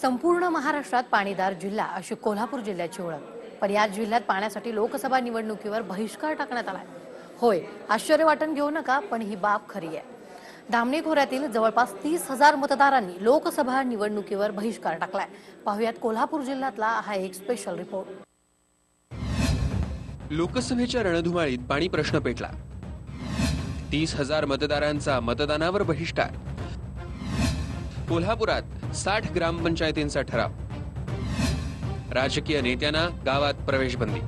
संपूर्ण महाराष्ट्रात पाणीदार जिल्हा अशी कोल्हापूर जिल्ह्याची ओळख. पण याच जिल्ह्यात पाण्यासाठी लोकसभा निवडणुकीवर बहिष्कार टाकण्यात आलाय. होय आश्चर्य वाटण घेऊ नका पण ही बाब खरी आहे. धामणी खोऱ्यातील जवळपास तीस हजार मतदारांनी लोकसभा निवडणुकीवर बहिष्कार टाकलाय. पाहुयात कोल्हापूर जिल्ह्यातला हा एक स्पेशल रिपोर्ट लोकसभेच्या रणधुमाळीत पाणी प्रश्न पेटला. तीस हजार मतदारांचा मतदानावर बहिष्कार. कोल्हापुरात साठ ग्रामपंचायतींचा ठराव. राजकीय नेत्यांना गावात प्रवेश बंदी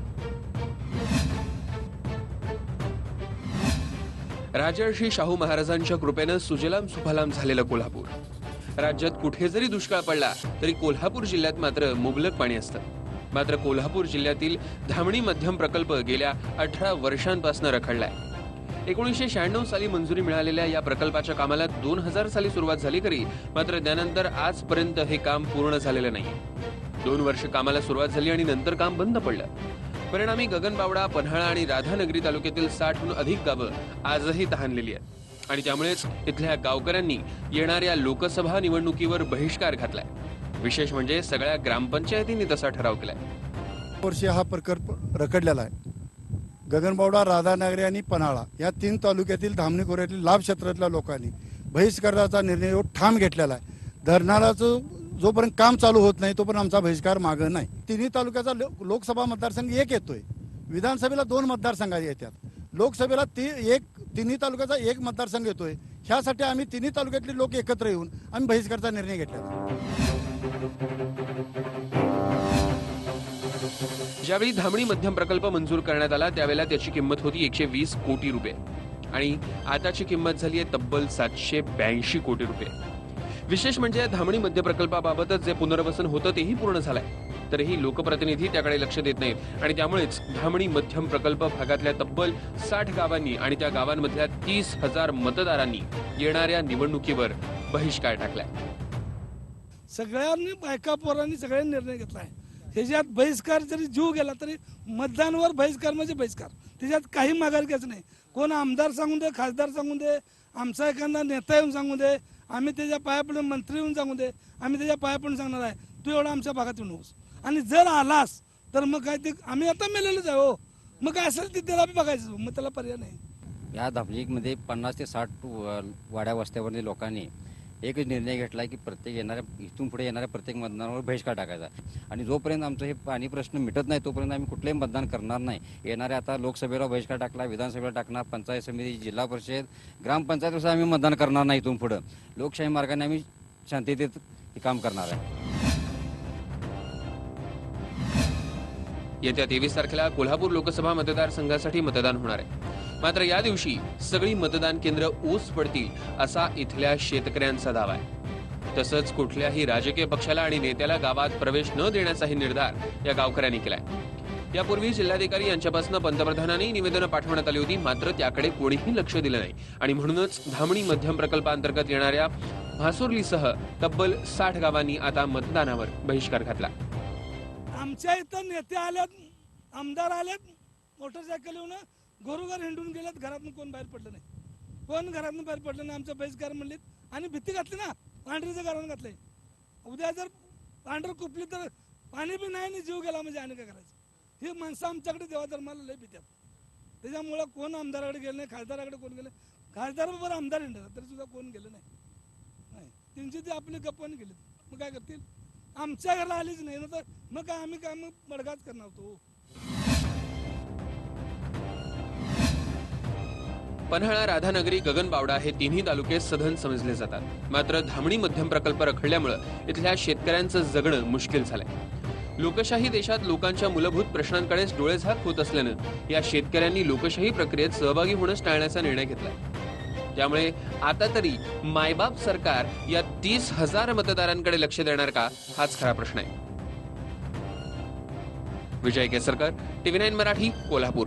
राजर्षी शाहू महाराजांच्या कृपेनं सुजलाम सुफलाम झालेलं कोल्हापूर. राज्यात कुठे जरी दुष्काळ पडला तरी कोल्हापूर जिल्ह्यात मात्र मुबलक पाणी असतं. मात्र कोल्हापूर जिल्ह्यातील धामणी मध्यम प्रकल्प गेल्या अठरा वर्षांपासून रखडलाय. एकोणीसशे शहाण्णव साली मंजुरी मिळालेल्या या प्रकल्पाच्या कामाला दोन हजार साली सुरुवात झाली खरी मात्र त्यानंतर आजपर्यंत हे काम पूर्ण झालेलं नाही. दोन वर्ष कामाला सुरुवात झाली आणि नंतर काम बंद पडलं. परिणामी गगनबावडा पन्हाळा आणि राधानगरी तालुक्यातील साठहून अधिक गावं आजही तहानलेली आहेत. आणि त्यामुळेच इथल्या गावकऱ्यांनी येणाऱ्या लोकसभा निवडणुकीवर बहिष्कार घातलाय. विशेष म्हणजे सगळ्या ग्रामपंचायतींनी तसा ठराव केलाय. वर्षी हा प्रकल्प रखडलेला आहे. गगनबावडा राधानगरी आणि पन्हाळा या तीन तालुक्यातील धामणी खोऱ्यातील लाभ क्षेत्रातल्या लोकांनी बहिष्काराचा निर्णय ठाम घेतलेला आहे. धरणाराचं जोपर्यंत काम चालू होत नाही तोपर्यंत आमचा बहिष्कार मागं नाही. तिन्ही तालुक्याचा लोकसभा मतदारसंघ एक येतोय. विधानसभेला दोन मतदारसंघ येतात. लोकसभेला ती एक तिन्ही तालुक्याचा एक मतदारसंघ येतोय. ह्यासाठी आम्ही तिन्ही तालुक्यातले लोक एकत्र येऊन आम्ही बहिष्कारचा निर्णय घेतलेला ज्यावेळी धामणी मध्यम प्रकल्प मंजूर करण्यात आला त्यावेळेला त्याची किंमत होती एकशे वीस कोटी रुपये. आणि आताची किंमत झाली आहे तब्बल सातशे ब्याऐंशी कोटी रुपये. विशेष म्हणजे धामणी मध्य प्रकल्पाबाबतच जे पुनर्वसन होतं तेही पूर्ण झालंय. तरीही लोकप्रतिनिधी त्याकडे लक्ष देत नाहीत. आणि त्यामुळेच धामणी मध्यम प्रकल्प भागातल्या तब्बल साठ गावांनी आणि त्या गावांमधल्या तीस हजार मतदारांनी येणाऱ्या निवडणुकीवर बहिष्कार टाकलाय. सगळ्यांनी बायका पोरांनी सगळ्यांनी निर्णय घेतला त्याच्यात बहिष्कार जरी जीव गेला तरी मतदानवर बहिष्कार म्हणजे बहिष्कार. त्याच्यात काही माघार घ्यायचं नाही. कोण आमदार सांगून दे खासदार सांगून दे आमचा एखादा नेता येऊन सांगू दे आम्ही त्याच्या पायापडून मंत्री येऊन सांगू दे आम्ही त्याच्या पायापडून सांगणार आहे. तू एवढा आमच्या भागात येऊ नकोस आणि जर आलास तर मग काय ते आम्ही आता मेलेलोच आहे हो. मग काय असेल ते त्याला बघायचं. मग त्याला पर्याय नाही. या धामणीमध्ये पन्नास ते साठ वाड्या वस्त्यावरील लोकांनी एकच निर्णय घेतला की प्रत्येक येणाऱ्या इथून पुढे येणाऱ्या प्रत्येक मतदानावर बहिष्कार टाकायचा. आणि जोपर्यंत आमचं हे पाणी प्रश्न मिटत नाही तोपर्यंत आम्ही कुठलेही मतदान करणार नाही. येणाऱ्या आता लोकसभेला बहिष्कार टाकला विधानसभेला टाकणार पंचायत समिती जिल्हा परिषद ग्रामपंचायत आम्ही मतदान करणार नाही इथून पुढं. लोकशाही मार्गाने आम्ही शांततेत हे काम करणार आहे. येत्या तेवीस तारखेला कोल्हापूर लोकसभा मतदारसंघासाठी मतदान होणार आहे. मात्र या दिवशी सगळी मतदान केंद्र ऊस पडतील असा इथल्या शेतकऱ्यांचा दावा आहे. तसंच कुठल्याही राजकीय पक्षाला आणि नेत्याला गावात प्रवेश न देण्याचाही निर्धार या गावकऱ्यांनी केलाय. यापूर्वी जिल्हाधिकारी यांच्यापासून पंतप्रधानांनी निवेदनं पाठवण्यात आली होती मात्र त्याकडे कोणीही लक्ष दिलं नाही. आणि म्हणूनच धामणी मध्यम प्रकल्पांतर्गत येणाऱ्या म्हासुर्लीसह तब्बल साठ गावांनी आता मतदानावर बहिष्कार घातला. आमच्या इथं नेते आल्यात आमदार आलेत मोटरसायकल येऊन घरोघर हिंडून गेलेत घरातून कोण बाहेर पडलं नाही. कोण घरातून बाहेर पडलं नाही आमचं बहिष्कार म्हणलीत. आणि भीती घातली ना पांढरीचं घरानं घातलंय. उद्या जर पांढर कुपली तर पाणी बी नाही आणि जीव गेला म्हणजे आणि काय करायचं? ही माणसं आमच्याकडे देवा धर्माला लय भीत्यात त्याच्यामुळं कोण आमदाराकडे गेलं नाही खासदाराकडे कोण गेलं खासदार बरोबर आमदार हिंडतात तरी सुद्धा कोण गेलं नाही. नाही. त्यांची ते आपली गप्पन गेले मग काय करतील? आमच्या घराला आलीच नाही ना तर मग काय आम्ही काय मग बडगाच करणार होतो. पन्हाळा राधानगरी गगनबावडा हे तिन्ही तालुके सधन समजले जातात. मात्र धामणी मध्यम प्रकल्प रखडल्यामुळे इथल्या शेतकऱ्यांचं जगणं मुश्किल झालंय. लोकशाही देशात लोकांच्या मूलभूत प्रश्नांकडेच डोळेझाक होत असल्यानं या शेतकऱ्यांनी लोकशाही प्रक्रियेत सहभागी होणंच टाळण्याचा निर्णय घेतलाय. त्यामुळे आता तरी मायबाप सरकार या तीस हजार मतदारांकडे लक्ष देणार का हाच खरा प्रश्न आहे. Vijay Kesarkar TV nine Marathi Kolhapur.